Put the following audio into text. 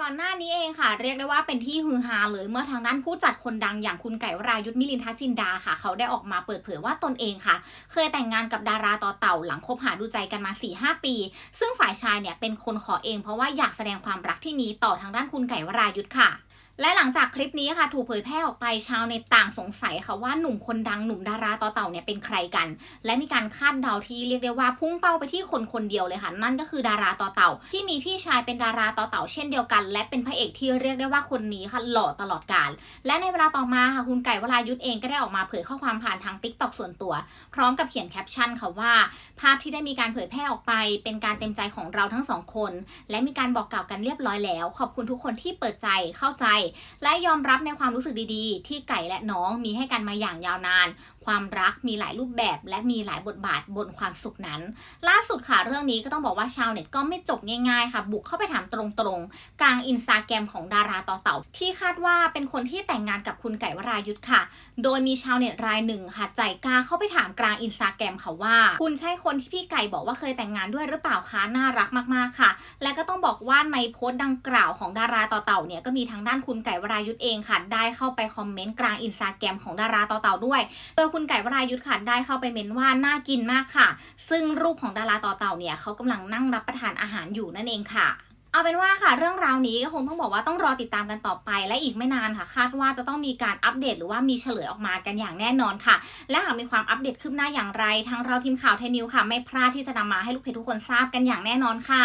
ก่อนหน้านี้เองค่ะ เรียกได้ว่าเป็นที่ฮือฮาเลยเมื่อทางด้านผู้จัดคนดังอย่างคุณไก่วรายุทธมิลินทัชจินดาค่ะ เขาได้ออกมาเปิดเผยว่าตนเองค่ะ เคยแต่งงานกับดาราต่อเต่าหลังคบหาดูใจกันมา 4-5 ปี ซึ่งฝ่ายชายเนี่ยเป็นคนขอเองเพราะว่าอยากแสดงความรักที่มีต่อทางด้านคุณไก่วรายุทธค่ะ และหลังจากคลิปนี้ค่ะถูกเผยแพร่ออกไปชาวเน็ตต่างสงสัยค่ะว่าหนุ่มคนดังหนุ่มดาราต่อเต่าเนี่ยเป็นใครกัน และมีการคาดเดาที่เรียกได้ว่าพุ่งเป้าไปที่คนคนเดียวเลยค่ะ นั่นก็คือดาราต่อเต่า ที่มีพี่ชายเป็นดาราต่อเต่าเช่นเดียวกัน และเป็นพระเอกที่เรียกได้ว่าคนนี้ค่ะหล่อตลอดกาลและในเวลาต่อมาค่ะคุณไก่วรายุทธเองก็ได้ออกมาเผยข้อความผ่านทางติ๊กต็อกส่วนตัว พร้อมกับเขียนแคปชั่นค่ะว่า ภาพที่ได้มีการเผยแพร่ออกไป เป็นการเต็มใจของเราทั้งสองคน และมีการบอกกล่าวกันเรียบร้อยแล้ว ขอบคุณทุกคนที่เปิดใจเข้าใจและยอมรับในความรู้สึกดีๆ ที่ไก่และน้องมีให้กันมาอย่างยาวนาน ความรักมีหลายรูปแบบและมีหลายบทบาทบนความสุขนั้น ล่าสุดค่ะเรื่องนี้ก็ต้องบอกว่าชาวเน็ตก็ไม่จบง่ายๆ ค่ะ บุกเข้าไปถามตรงๆ กลางอินสตาแกรมของดาราต่อเต่า ที่คาดว่าเป็นคนที่แต่งงานกับคุณไก่วรายุทธ์ค่ะ โดยมีชาวเน็ตรายหนึ่งค่ะใจกล้าเข้าไปถามกลางอินสตาแกรมค่ะว่า คุณใช่คนที่พี่ไก่บอกว่าเคยแต่งงานด้วยหรือเปล่าคะน่ารักมากๆค่ะ และก็ต้องบอกว่าในโพสต์ดังกล่าวของดาราต่อเต่าเนี่ยก็มีทางด้านคุณไก่วรายุทธเองค่ะ ได้เข้าไปคอมเมนต์กลางอินสตาแกรมของดาราต่อเต่าด้วย โดยคุณไก่วรายุทธค่ะได้เข้าไปเม้นว่าน่ากินมากค่ะ ซึ่งรูปของดาราต่อเต่าเนี่ยเขากำลังนั่งรับประทานอาหารอยู่นั่นเองค่ะเอาเป็นว่าค่ะเรื่องราวนี้ก็คงต้องบอกว่าต้องรอติดตามกันต่อไปและอีกไม่นานค่ะ คาดว่าจะต้องมีการอัปเดตหรือว่ามีเฉลยออกมากันอย่างแน่นอนค่ะ และหากมีความอัปเดตคืบหน้าอย่างไรทางเราทีมข่าวไทยนิวค่ะ ไม่พลาดที่จะนำมาให้ลูกเพจทุกคนทราบกันอย่างแน่นอนค่ะ